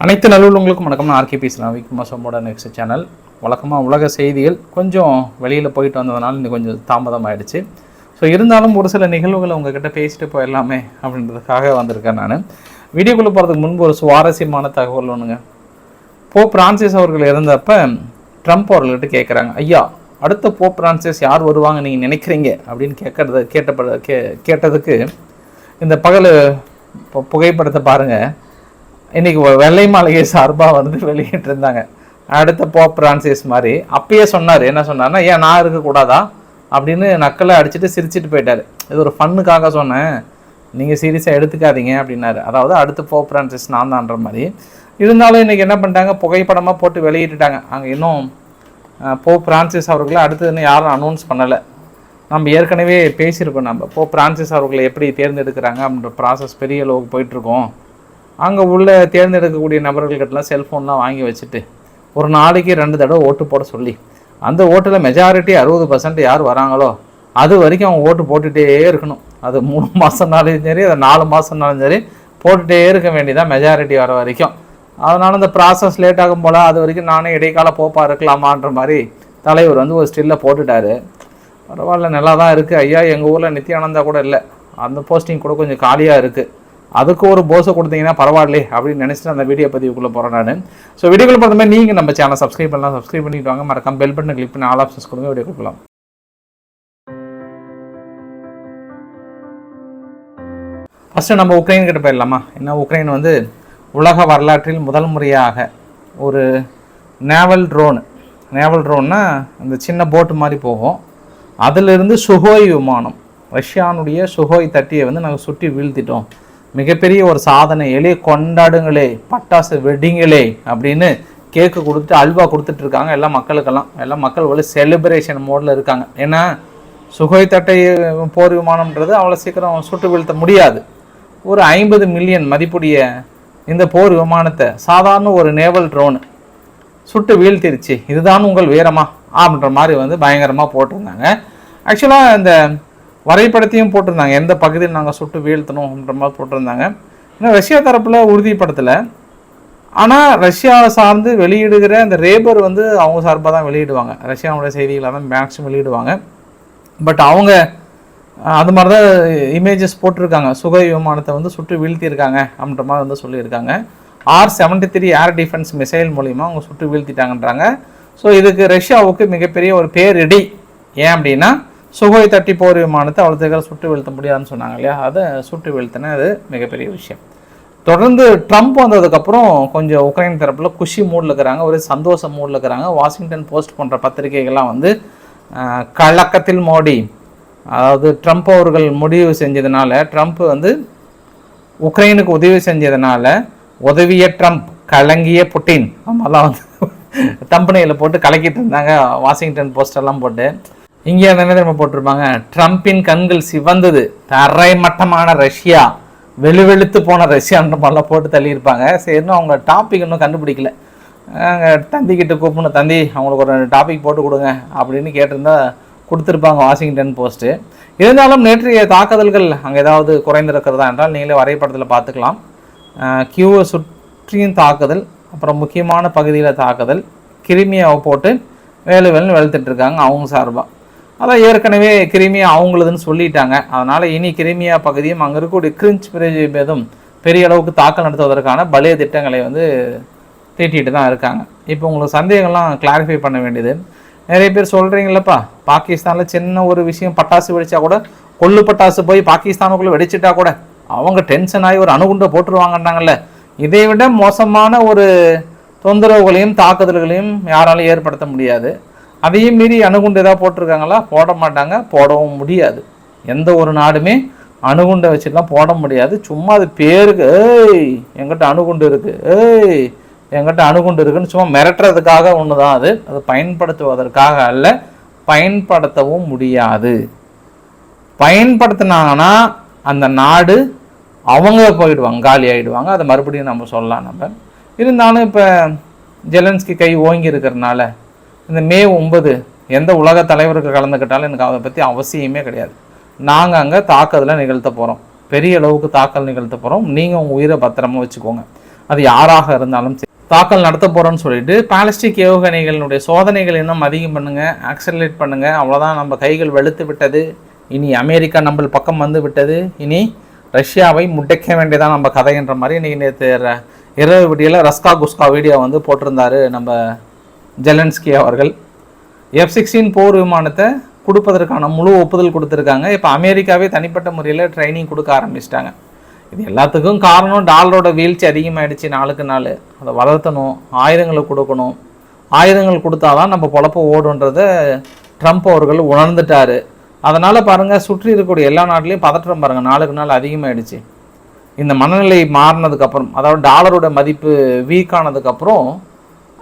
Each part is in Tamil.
அனைத்து நல்லுள்ளவங்களுக்கும் வணக்கம். நான் ஆர்கே பேசுகிறேன் விக்மசோமோட நெக்ஸ்ட் சேனல் வழக்கமாக உலக செய்திகள் கொஞ்சம் வெளியில் போயிட்டு வந்ததுனால இன்னும் கொஞ்சம் தாமதம் ஆகிடுச்சு ஸோ இருந்தாலும் ஒரு சில நிகழ்வுகளை உங்ககிட்ட பேசிட்டு போயிடலாமே அப்படின்றதுக்காக வந்திருக்கேன் நான். வீடியோக்குள்ளே போகிறதுக்கு முன்பு ஒரு சுவாரஸ்யமான தகவல் ஒன்றுங்க போப் பிரான்சிஸ் அவர்கள் இருந்தப்ப ட்ரம்ப் அவர்கள்ட்ட கேட்குறாங்க ஐயா அடுத்த போப் பிரான்சிஸ் யார் வருவாங்க நீங்கள் நினைக்கிறீங்க? அப்படின்னு கேட்கறது கேட்டப்பட கே கேட்டதுக்கு இந்த பகல் பு- புகைப்படத்தை பாருங்கள் இன்னைக்கு ஒரு வெள்ளை மாளிகை சார்பாக வந்து வெளியிட்டு இருந்தாங்க அடுத்த போப் பிரான்சிஸ் மாதிரி. அப்பயே சொன்னார் என்ன சொன்னார்னா ஏன் நான் இருக்கக்கூடாதா அப்படின்னு நக்கலை அடிச்சுட்டு சிரிச்சிட்டு போயிட்டார். இது ஒரு ஃபன்னுக்காக சொன்னேன். நீங்கள் சீரியஸாக எடுத்துக்காதீங்க அப்படின்னாரு. அதாவது அடுத்த போப் பிரான்சிஸ் நான் தான்ற மாதிரி. இருந்தாலும் இன்றைக்கி என்ன பண்ணிட்டாங்க? புகைப்படமாக போட்டு வெளியிட்டுட்டாங்க. அங்கே இன்னும் போப் பிரான்சிஸ் அவர்களை அடுத்து இன்னும் யாரும் அனௌன்ஸ் பண்ணலை. நம்ம ஏற்கனவே பேசியிருக்கோம் நம்ம. போப் பிரான்சிஸ் அவர்களை எப்படி தேர்ந்தெடுக்கிறாங்க அப்படின்ற ப்ராசஸ் பெரிய அளவுக்கு போயிட்டுருக்கோம். அங்கே உள்ள தேர்ந்தெடுக்கக்கூடிய நபர்கள்கிட்டலாம் செல்ஃபோன்லாம் வாங்கி வச்சுட்டு ஒரு நாளைக்கு ரெண்டு தடவை ஓட்டு போட சொல்லி அந்த ஓட்டில் மெஜாரிட்டி அறுபது பர்சன்ட் யார் வராங்களோ அது வரைக்கும் அவங்க ஓட்டு போட்டுகிட்டே இருக்கணும். அது மூணு மாதம்னாலும் சரி அது நாலு மாதம்னாலும் சரி போட்டுகிட்டே இருக்க வேண்டியதான் மெஜாரிட்டி வர வரைக்கும். அதனால் அந்த ப்ராசஸ் லேட் ஆகும் போல் அது வரைக்கும் நானே இடைக்கால போப்பா இருக்கலாமான்ற மாதிரி தலைவர் வந்து ஒரு ஸ்டில்ல போட்டுட்டாரு. பரவாயில்ல நல்லா தான் இருக்குது ஐயா எங்கள் ஊரில் நித்யானந்தா கூட இல்லை. அந்த போஸ்டிங் கூட கொஞ்சம் காலியாக இருக்குது அதுக்கு ஒரு போஸை கொடுத்தீங்கன்னா பரவாயில்லே அப்படின்னு நினச்சிட்டு அந்த வீடியோ பதிவுக்குள்ளே போகிறேன் நான். ஸோ வீடியோக்குள்ள பார்த்த மாதிரி நீங்கள் நம்ம சேனல் சப்ஸ்கிரைப் பண்ணலாம். சப்ஸ்கிரைப் பண்ணிட்டு வாங்க. மறக்காம பெல் பட்டன் கிளிக் பண்ணி ஆல் ஆப்ஷன்ஸ் கொடுங்க. வீடியோ கொடுக்கலாம். ஃபஸ்ட்டு நம்ம உக்ரைன் கிட்ட போயிடலாமா? ஏன்னா உக்ரைன் வந்து உலக வரலாற்றில் முதல் முறையாக ஒரு நேவல் ட்ரோன் நேவல் ட்ரோன்னா அந்த சின்ன போட்டு மாதிரி போகும். அதிலிருந்து சுகோய் விமானம் ரஷ்யானுடைய சுகோய் தட்டியை வந்து நாங்கள் சுற்றி வீழ்த்திட்டோம். மிகப்பெரிய ஒரு சாதனை எளிய கொண்டாடுங்களே பட்டாசு வெடிங்களே அப்படின்னு கேக்கு கொடுத்துட்டு அல்வா கொடுத்துட்டு இருக்காங்க எல்லா மக்களுக்கெல்லாம். எல்லாம் மக்கள் ஒரு செலிப்ரேஷன் மோடில் இருக்காங்க. ஏன்னா சுகை தட்டை போர் விமானம்ன்றது அவ்வளோ சீக்கிரம் சுட்டு வீழ்த்த முடியாது. ஒரு ஐம்பது மில்லியன் மதிப்புடைய இந்த போர் விமானத்தை சாதாரண ஒரு நேவல் ட்ரோனு சுட்டு வீழ்த்திருச்சு. இதுதான் உங்கள் வீரமா? அப்படின்ற மாதிரி வந்து பயங்கரமாக போட்டிருந்தாங்க. ஆக்சுவலாக இந்த வரைபடத்தையும் போட்டிருந்தாங்க. எந்த பகுதியில் நாங்கள் சுட்டு வீழ்த்தணும் அப்படின்ற மாதிரி போட்டிருந்தாங்க. இன்னும் ரஷ்யா தரப்பில் உறுதிப்படுத்தலை. ஆனால் ரஷ்யாவை சார்ந்து வெளியிடுகிற அந்த ரேபர் வந்து அவங்க சார்பாக தான் வெளியிடுவாங்க. ரஷ்யாவோட செய்திகளை தான் மேக்ஸிமம் வெளியிடுவாங்க. பட் அவங்க அது மாதிரி தான் இமேஜஸ் போட்டிருக்காங்க. சுகை விமானத்தை வந்து சுட்டு வீழ்த்தியிருக்காங்க அப்படின்ற மாதிரி வந்து சொல்லியிருக்காங்க. R seventy three air defence missile மூலிமா அவங்க சுட்டு வீழ்த்திட்டாங்கன்றாங்க. ஸோ இதுக்கு ரஷ்யாவுக்கு மிகப்பெரிய ஒரு பேரிடி. ஏன் அப்படின்னா சுகோய் தட்டி போர் விமானத்தை அவ்வளோ சீக்கிரம் சுட்டு வீழ்த்த முடியாதுன்னு சொன்னாங்க இல்லையா? அதை சுட்டு வீழ்த்தின அது மிகப்பெரிய விஷயம். தொடர்ந்து ட்ரம்ப் வந்ததுக்கப்புறம் கொஞ்சம் உக்ரைன் தரப்பில் குஷி மூடில் இருக்கிறாங்க ஒரு சந்தோஷ மூடில் இருக்கிறாங்க. வாஷிங்டன் போஸ்ட் போன்ற பத்திரிகைகள்லாம் வந்து கலக்கத்தில் மோடி. அதாவது ட்ரம்ப் அவர்கள் முடிவு செஞ்சதுனால ட்ரம்ப் வந்து உக்ரைனுக்கு உதவி செஞ்சதுனால உதவிய ட்ரம்ப் கலங்கிய புட்டின் நம்மலாம் வந்து தம்பனையில் போட்டு கலக்கிட்டு இருந்தாங்க வாஷிங்டன் போஸ்டெல்லாம் போட்டு. இங்கே என்ன தெரியுமா போட்டிருப்பாங்க. ட்ரம்பின் கண்கள் சிவந்தது. தரை மட்டமான ரஷ்யா. வெளுவெளுத்து போன ரஷ்யான்ற மாதிரிலாம் போட்டு தள்ளியிருப்பாங்க. சரி இன்னும் அவங்க டாபிக் இன்னும் கண்டுபிடிக்கல. அங்கே தந்திக்கிட்ட கூப்பிடணும். தந்தி அவங்களுக்கு ஒரு டாபிக் போட்டு கொடுங்க அப்படின்னு கேட்டிருந்தா கொடுத்துருப்பாங்க வாஷிங்டன் போஸ்ட்டு இருந்தாலும் நேற்றைய தாக்குதல்கள் அங்கே ஏதாவது குறைந்திருக்கிறதா என்றால் நீங்களே வரைபடத்தில் பார்த்துக்கலாம். கியூவை சுற்றியும் தாக்குதல் அப்புறம் முக்கியமான பகுதியில் தாக்குதல். கிருமியாவை போட்டு வேலு வேலுன்னு வெளுத்துட்டு இருக்காங்க அவங்க சார்பாக அதான் ஏற்கனவே கிருமியா அவங்களுதுன்னு சொல்லிட்டாங்க. அதனால் இனி கிருமியா பகுதியும் அங்கே இருக்கக்கூடிய கிரிஞ்ச் மீதும் பெரிய அளவுக்கு தாக்கல் நடத்துவதற்கான பலிய திட்டங்களை வந்து தீட்டிகிட்டு தான் இருக்காங்க. இப்போ உங்களுக்கு சந்தேகம்லாம் கிளாரிஃபை பண்ண வேண்டியது. நிறைய பேர் சொல்கிறீங்களப்பா பாகிஸ்தானில் சின்ன ஒரு விஷயம் பட்டாசு வெடித்தா கூட கொள்ளு பட்டாசு போய் பாகிஸ்தானுக்குள்ளே வெடிச்சிட்டா கூட அவங்க டென்ஷன் ஆகி ஒரு அணுகுண்டை போட்டுருவாங்கன்னாங்கல்ல இதை விட மோசமான ஒரு தொந்தரவுகளையும் தாக்குதல்களையும் யாராலும் ஏற்படுத்த முடியாது. அதையும் மீறி அணுகுண்டு ஏதாவது போட்டிருக்காங்களா? போட மாட்டாங்க. போடவும் முடியாது. எந்த ஒரு நாடுமே அணுகுண்டை வச்சுலாம் போட முடியாது. சும்மா அது பேருக்கு ஏய் எங்கிட்ட அணுகுண்டு இருக்கு. ஏய் எங்கிட்ட அணுகுண்டு இருக்குன்னு சும்மா மிரட்டுறதுக்காக ஒன்று தான் அது. அது பயன்படுத்துவதற்காக அல்ல. பயன்படுத்தவும் முடியாது. பயன்படுத்தினாங்கன்னா அந்த நாடு அவங்க போயிடுவாங்க. காலி ஆகிடுவாங்க அதை மறுபடியும் நம்ம சொல்லலாம் நம்ம. இருந்தாலும் இப்போ ஜெலன்ஸ்கி கை ஓங்கி இருக்கிறனால இந்த மே ஒன்பது எந்த உலக தலைவருக்கு கலந்துக்கிட்டாலும் எனக்கு அதை பற்றி அவசியமே கிடையாது. நாங்கள் அங்கே தாக்குதலை நிகழ்த்த போகிறோம் பெரிய அளவுக்கு தாக்கல் நிகழ்த்த போகிறோம் நீங்கள் உங்கள் உயிரை பத்திரமா வச்சுக்கோங்க. அது யாராக இருந்தாலும் சரி. தாக்கல் நடத்த போகிறோன்னு சொல்லிட்டு பாலிஸ்டிக் ஏவுகணைகளினுடைய சோதனைகள் இன்னும் அதிகம் பண்ணுங்கள் ஆக்சலேட் பண்ணுங்கள் அவ்வளோதான் நம்ம கைகள் வெளுத்து விட்டது. இனி அமெரிக்கா நம்ம பக்கம் வந்து விட்டது. இனி ரஷ்யாவை முட்டைக்க வேண்டியதான் நம்ம கதைன்ற மாதிரி இன்றைக்கி நேற்று இரவு விடியில் ரஸ்கா குஸ்கா வீடியோ வந்து போட்டிருந்தாரு நம்ம ஜெலன்ஸ்கி அவர்கள். எஃப் சிக்ஸ்டீன் போர் விமானத்தை கொடுப்பதற்கான முழு ஒப்புதல் கொடுத்துருக்காங்க. இப்போ அமெரிக்காவே தனிப்பட்ட முறையில் ட்ரைனிங் கொடுக்க ஆரம்பிச்சிட்டாங்க. இது எல்லாத்துக்கும் காரணம் டாலரோட வீழ்ச்சி அதிகமாகிடுச்சு நாளுக்கு நாள். அதை வளர்த்தணும் ஆயுதங்களை கொடுக்கணும். ஆயுதங்கள் கொடுத்தாதான் நம்ம பொழப்ப ஓடுன்றதை ட்ரம்ப் அவர்கள் உணர்ந்துட்டார். அதனால் பாருங்கள் சுற்றி இருக்கக்கூடிய எல்லா நாட்டிலையும் பதற்றம் பாருங்கள் நாளுக்கு நாள் அதிகமாகிடுச்சு இந்த மனநிலை மாறினதுக்கப்புறம் அதாவது டாலரோட மதிப்பு வீக்கானதுக்கப்புறம்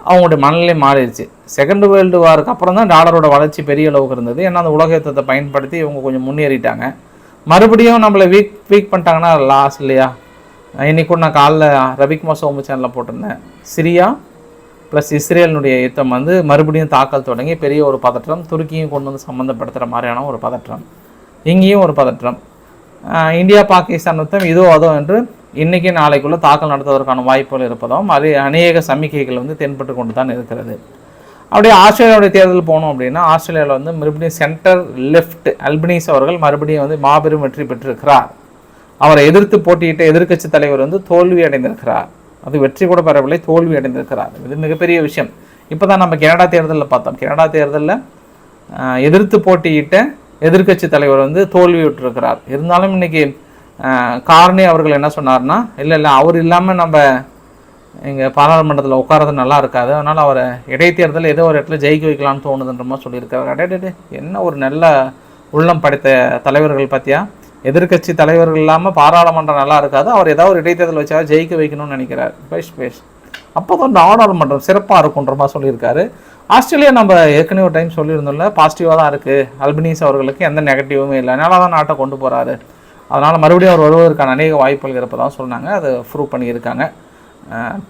அவங்களுடைய மனநிலை மாறிடுச்சு. செகண்ட் வேர்ல்டு வாருக்கு அப்புறம் தான் டாலரோட வளர்ச்சி பெரிய அளவுக்கு இருந்தது. ஏன்னா அந்த உலக யுத்தத்தை பயன்படுத்தி இவங்க கொஞ்சம் முன்னேறிட்டாங்க. மறுபடியும் நம்மளை வீக் வீக் பண்ணிட்டாங்கன்னா லாஸ் இல்லையா? இன்னைக்கு நான் காலைல ரவிக்குமார் சோமு சேனலில் போட்டிருந்தேன். சிரியா ப்ளஸ் இஸ்ரேலினுடைய யுத்தம் வந்து மறுபடியும் தாக்கல் தொடங்கி பெரிய ஒரு பதற்றம் துருக்கியும் கொண்டு வந்து சம்மந்தப்படுத்துகிற மாதிரியான ஒரு பதற்றம். இங்கேயும் ஒரு பதற்றம். இந்தியா பாகிஸ்தான் யுத்தம் இதோ அதோ என்று இன்றைக்கி நாளைக்குள்ளே தாக்கல் நடத்துவதற்கான வாய்ப்புகள் இருப்பதாகவும் அது அநேக சமிக்கைகள் வந்து தென்பட்டு கொண்டு தான் இருக்கிறது. அப்படியே ஆஸ்திரேலியாவுடைய தேர்தல் போனோம் அப்படின்னா ஆஸ்திரேலியாவில் வந்து மறுபடியும் சென்டர் லெஃப்ட் அல்பனீஸ் அவர்கள் மறுபடியும் வந்து மாபெரும் வெற்றி பெற்றிருக்கிறார். அவரை எதிர்த்து போட்டியிட்ட எதிர்க்கட்சி தலைவர் வந்து தோல்வி அடைந்திருக்கிறார். அது வெற்றி கூட பெறவில்லை தோல்வி அடைந்திருக்கிறார். இது மிகப்பெரிய விஷயம். இப்போ தான் நம்ம கனடா தேர்தலில் பார்த்தோம். கனடா தேர்தலில் எதிர்த்து போட்டியிட்ட எதிர்க்கட்சி தலைவர் வந்து தோல்வியுற்றிருக்கிறார் இருந்தாலும் இன்றைக்கி காரணி அவர்கள் என்ன சொன்னார்னா இல்லை இல்லை அவர் இல்லாமல் நம்ம இங்கே பாராளுமன்றத்தில் உட்காரது நல்லா இருக்காது. அதனால் அவரை இடைத்தேர்தல் ஏதோ ஒரு இடத்துல ஜெயிக்க வைக்கலாம்னு தோணுதுன்ற மாதிரி சொல்லியிருக்காரு. அடே என்ன ஒரு நல்ல உள்ளம் படைத்த தலைவர்கள் பற்றியா எதிர்கட்சி தலைவர்கள் இல்லாமல் பாராளுமன்றம் நல்லா இருக்காது. அவர் ஏதாவது ஒரு இடைத்தேர்தல் வச்சா ஜெயிக்க வைக்கணும்னு நினைக்கிறார். பேஷ் பேஷ். அப்போ தான் நாடாளுமன்றம் சிறப்பாக இருக்குன்ற மாதிரி சொல்லியிருக்காரு. ஆஸ்திரேலியா நம்ம ஏற்கனவே ஒரு டைம் சொல்லியிருந்தோம்ல பாசிட்டிவாக தான் இருக்குது அல்பனீஸ் அவர்களுக்கு எந்த நெகட்டிவுமே இல்லை. அதனால தான் நாட்டை கொண்டு போகிறாரு அதனால் மறுபடியும் அவர் வருவதற்கான அநேக வாய்ப்புகள் இருப்பதாக சொன்னாங்க. அதை ப்ரூவ் பண்ணியிருக்காங்க.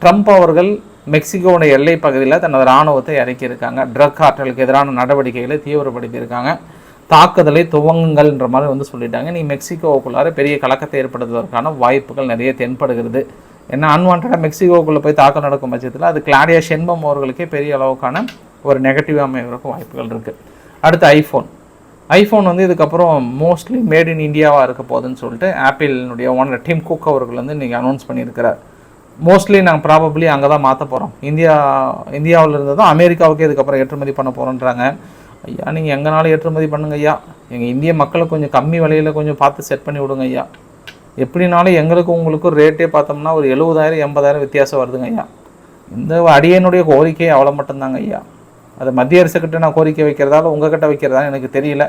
ட்ரம்ப் அவர்கள் மெக்சிகோவுடைய எல்லை பகுதியில் தனது இராணுவத்தை இறக்கியிருக்காங்க. ட்ரக் ஆற்றலுக்கு எதிரான நடவடிக்கைகளை தீவிரப்படுத்தியிருக்காங்க. தாக்குதலை துவங்குங்கள்ன்ற மாதிரி வந்து சொல்லிட்டாங்க. நீ மெக்சிகோவுக்குள்ளார பெரிய கலக்கத்தை ஏற்படுத்துவதற்கான வாய்ப்புகள் நிறைய தென்படுகிறது. ஏன்னா அன்வான்டாக மெக்சிகோவுக்குள்ளே போய் தாக்கம் நடக்கும் பட்சத்தில் அது கிளாடியா ஷென்பம் அவர்களுக்கே பெரிய அளவுக்கான ஒரு நெகட்டிவ் அமைவதற்கும் வாய்ப்புகள் இருக்குது அடுத்து ஐஃபோன் ஐஃபோன் வந்து இதுக்கப்புறம் மோஸ்ட்லி மேட் இன் இந்தியாவாக இருக்க போகுதுன்னு சொல்லிட்டு ஆப்பிளினுடைய ஓனர் டீம் குக் அவர்கள் வந்து இன்றைக்கி அனௌன்ஸ் பண்ணியிருக்கிறார். மோஸ்ட்லி நாங்கள் ப்ராபப்ளி அங்கே தான் மாற்ற போகிறோம் இந்தியா இந்தியாவில் இருந்து தான் அமெரிக்காவுக்கு இதுக்கப்புறம் ஏற்றுமதி பண்ண போகிறோன்றாங்க ஐயா நீங்கள் எங்கனாலும் ஏற்றுமதி பண்ணுங்க ஐயா. எங்கள் இந்திய மக்களை கொஞ்சம் கம்மி விலையில் கொஞ்சம் பார்த்து செட் பண்ணி விடுங்க ஐயா. எப்படினாலும் எங்களுக்கு உங்களுக்கும் ரேட்டே பார்த்தோம்னா ஒரு எழுபதாயிரம் எண்பதாயிரம் வித்தியாசம் வருதுங்க ஐயா. இந்த அடியனுடைய கோரிக்கை அவ்வளோ மட்டும்தாங்க ஐயா. அது மத்திய அரசுக்கிட்ட நான் கோரிக்கை வைக்கிறதால உங்ககிட்ட வைக்கிறதா எனக்கு தெரியல.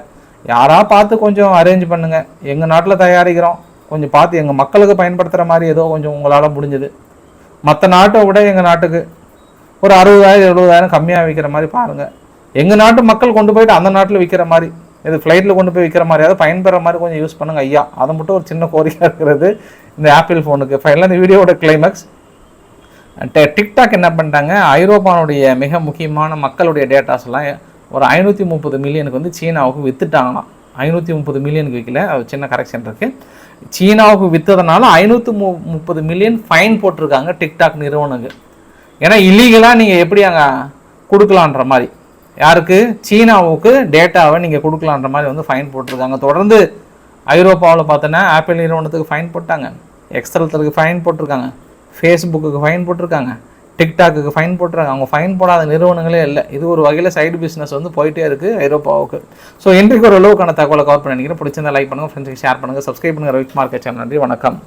யாராக பார்த்து கொஞ்சம் அரேஞ்ச் பண்ணுங்கள் எங்கள் நாட்டில் தயாரிக்கிறோம். கொஞ்சம் பார்த்து எங்கள் மக்களுக்கு பயன்படுத்துகிற மாதிரி ஏதோ கொஞ்சம் உங்களால் முடிஞ்சுது. மற்ற நாட்டை விட எங்கள் நாட்டுக்கு ஒரு அறுபதாயிரம் எழுபதாயிரம் கம்மியாக விற்கிற மாதிரி பாருங்கள் எங்கள் நாட்டு மக்கள் கொண்டு போயிட்டு அந்த நாட்டில் விற்கிற மாதிரி இது ஃப்ளைட்டில் கொண்டு போய் விற்கிற மாதிரி அதாவது பயன்பெற மாதிரி கொஞ்சம் யூஸ் பண்ணுங்கள் ஐயா. அதை மட்டும் ஒரு சின்ன கோரிக்கை இருக்கிறது. இந்த ஆப்பிள் ஃபோனுக்கு ஃபைனலாக இந்த வீடியோட கிளைமேக்ஸ் டிக்டாக் என்ன பண்ணிட்டாங்க ஐரோப்பானுடைய மிக முக்கியமான மக்களுடைய டேட்டாஸ்லாம் ஒரு ஐநூற்றி முப்பது மில்லியனுக்கு வந்து சீனாவுக்கு விற்றுட்டாங்களாம் ஐநூற்றி முப்பது மில்லியனுக்கு விற்கல அது சின்ன கரெக்ஷன் இருக்குது சீனாவுக்கு விற்றதுனால ஐநூற்றி மு முப்பது மில்லியன் ஃபைன் போட்டிருக்காங்க டிக்டாக் நிறுவனங்க ஏன்னா இல்லீகலாக நீங்கள் எப்படி அங்கே கொடுக்கலான்ற மாதிரி. யாருக்கு? சீனாவுக்கு டேட்டாவை நீங்கள் கொடுக்கலான்ற மாதிரி வந்து ஃபைன் போட்டிருக்காங்க. தொடர்ந்து ஐரோப்பாவில் பார்த்தோன்னா ஆப்பிள் நிறுவனத்துக்கு ஃபைன் போட்டாங்க. எக்ஸலத்துக்கு ஃபைன் போட்டிருக்காங்க. ஃபேஸ்புக்கு ஃபைன் போட்டிருக்காங்க. டிக்டாக்கு ஃபைன் போட்டுறாங்க அவங்க ஃபைன் போடாத நிறுவனங்களே இல்லை. இது ஒரு வகையில் சைடு பிஸ்னஸ் வந்து போயிட்டே இருக்குது ஐரோப்பாவுக்கு. ஸோ இன்றைக்கு ஒரு அளவுக்கான தகவலை கவர் பண்ணி நினைக்கிறேன். பிடிச்சிருந்தா லைக் பண்ணுங்கள் ஃப்ரெண்ட்ஸுக்கு ஷேர் பண்ணுங்கள் சப்ஸ்கிரைப் பண்ணுங்கள் ரவிக்குமார் சேனல் நன்றி. வணக்கம்.